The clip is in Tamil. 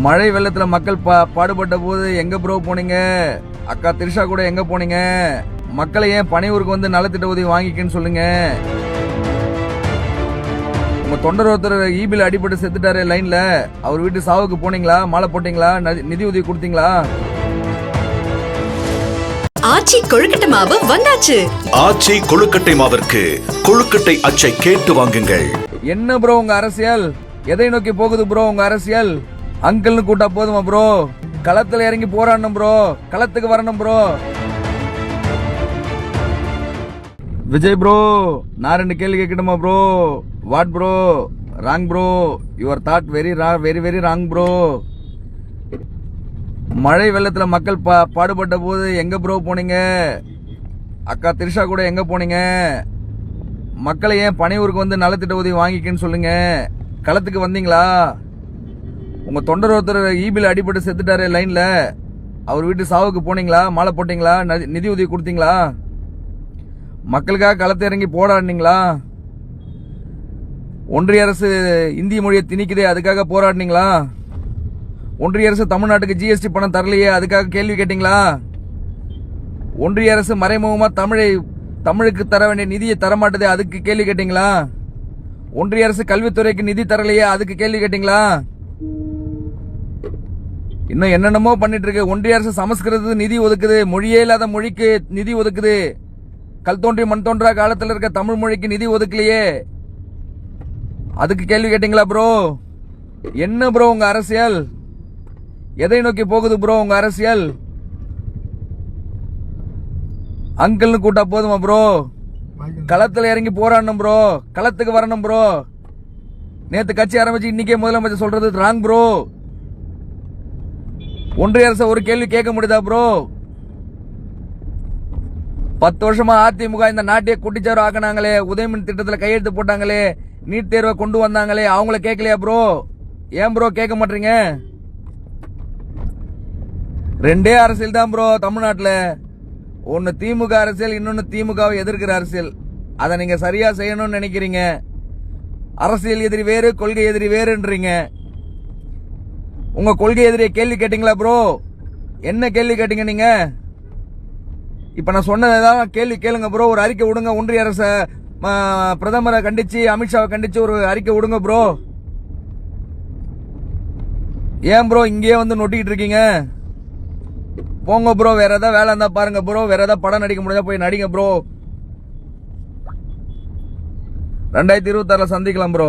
மழை வெள்ளத்துல மக்கள் பா பாடுபட்ட போது எங்க ப்ரோ போனீங்க? அக்கா திரிஷா கூட எங்க போனீங்க? மக்களை ஏன் பனையூருக்கு வந்து நலத்திட்ட உதவி வாங்கிக்கன்னு சொல்லுங்க? உங்க தொண்டர் ஒருத்தர் ஈபில் அடிபட்டு செத்துட்டாரு லைன்ல. அவர் வீட்டு சாவுக்கு போனீங்களா? மாலை போட்டீங்களா? நதி- நிதி உதவி கொடுத்தீங்களா? ஆச்சி கொழுக்கட்டை மாவு வந்தாச்சு. ஆச்சி கொழுக்கட்டை மாவிற்கு கொழுக்கட்டை அச்சை கேட்டு வாங்குங்கள். என்ன ப்ரோ உங்க அரசியல்? எதை நோக்கி போகுது ப்ரோ உங்க அரசியல்? அங்கிள்னு கூட்டா போதுமா ப்ரோ களத்தில் இறங்கி போராடணும் ப்ரோ களத்துக்கு வரணும் ப்ரோ விஜய் ப்ரோ நான் ரெண்டு கேள்வி கேட்கணுமா bro what bro wrong bro your thought very raw very very wrong bro மழை வெள்ளத்தில் மக்கள் பா பாடுபட்ட போது எங்கே ப்ரோ போனீங்க? அக்கா திரிஷா கூட எங்கே போனீங்க? மக்களை ஏன் பனையூருக்கு வந்து நலத்திட்ட உதவி வாங்கிக்கன்னு சொல்லுங்கள் களத்துக்கு வந்தீங்களா? உங்கள் தொண்டர் ஒருத்தர் ஈபியில் அடிபட்டு செத்துட்டாரு லைனில் அவர் வீட்டு சாவுக்கு போனீங்களா? மாலை போட்டிங்களா? நிதி உதவி கொடுத்தீங்களா? மக்களுக்காக களத்தை இறங்கி போராடினீங்களா? ஒன்றிய அரசு இந்திய மொழியை திணிக்குதே அதுக்காக போராடினீங்களா? ஒன்றிய அரசு தமிழ்நாட்டுக்கு ஜிஎஸ்டி பணம் தரலையே அதுக்காக கேள்வி கேட்டீங்களா? ஒன்றிய அரசு மறைமுகமாக தமிழை தமிழுக்கு தர வேண்டிய நிதியை தரமாட்டதே அதுக்கு கேள்வி கேட்டீங்களா? ஒன்றிய அரசு கல்வித்துறைக்கு நிதி தரலையே அதுக்கு கேள்வி கேட்டீங்களா? இன்னும் என்னென்னமோ பண்ணிட்டு இருக்கு ஒன்றிய அரசு சமஸ்கிருதத்துக்கு நிதி ஒதுக்குது. மொழியே இல்லாத மொழிக்கு நிதி ஒதுக்குது. கல் தோன்றி மண் தோன்றா காலத்தில் இருக்க தமிழ் மொழிக்கு நிதி ஒதுக்கலையே. அதுக்கு கேள்வி கேட்டீங்களா ப்ரோ என்ன ப்ரோ உங்க அரசியல்? எதை நோக்கி போகுது ப்ரோ உங்க அரசியல்? அங்கிள்னு கூட்டா போதுமா ப்ரோ களத்தில் இறங்கி போராடணும் ப்ரோ களத்துக்கு வரணும் ப்ரோ நேற்று கட்சி ஆரம்பிச்சு இன்னைக்கே முதலமைச்சர் சொல்றது ராங் ப்ரோ ஒன்றிய அரசு ஒரு கேள்வி கேட்க முடியுதா ப்ரோ பத்து வருஷமா அதிமுக இந்த நாட்டையே குட்டிச்சாரு ஆக்கினாங்களே உதயமின் திட்டத்தில் கையெழுத்து போட்டாங்களே நீட் தேர்வை கொண்டு வந்தாங்களே அவங்கள கேட்கலையா ப்ரோ ஏன் ப்ரோ கேட்க மாட்டீங்க? ரெண்டே அரசியல் தான் ப்ரோ தமிழ்நாட்டில். ஒன்று திமுக அரசியல் இன்னொன்று திமுகவை எதிர்க்கிற அரசியல். அதை நீங்கள் சரியாக செய்யணும்னு நினைக்கிறீங்க. அரசியல் எதிரி வேறு கொள்கை எதிரி வேறுன்றீங்க. உங்க கொள்கை எதிரியை கேள்வி கேட்டீங்களா ப்ரோ என்ன கேள்வி கேட்டீங்க நீங்க? இப்ப நான் சொன்னது ஏதாவது கேள்வி கேளுங்க ப்ரோ ஒரு அறிக்கை விடுங்க. ஒன்றிய அரச பிரதமரை கண்டிச்சு அமித்ஷாவை கண்டிச்சு ஒரு அறிக்கை விடுங்க ப்ரோ ஏன் ப்ரோ இங்கேயே வந்து நொட்டிக்கிட்டு இருக்கீங்க? போங்க ப்ரோ வேற ஏதாவது வேலை இருந்தா பாருங்க ப்ரோ வேற ஏதாவது படம் நடிக்க முடிஞ்சா போய் நடிங்க ப்ரோ ரெண்டாயிரத்தி இருபத்தாறுல சந்திக்கலாம் ப்ரோ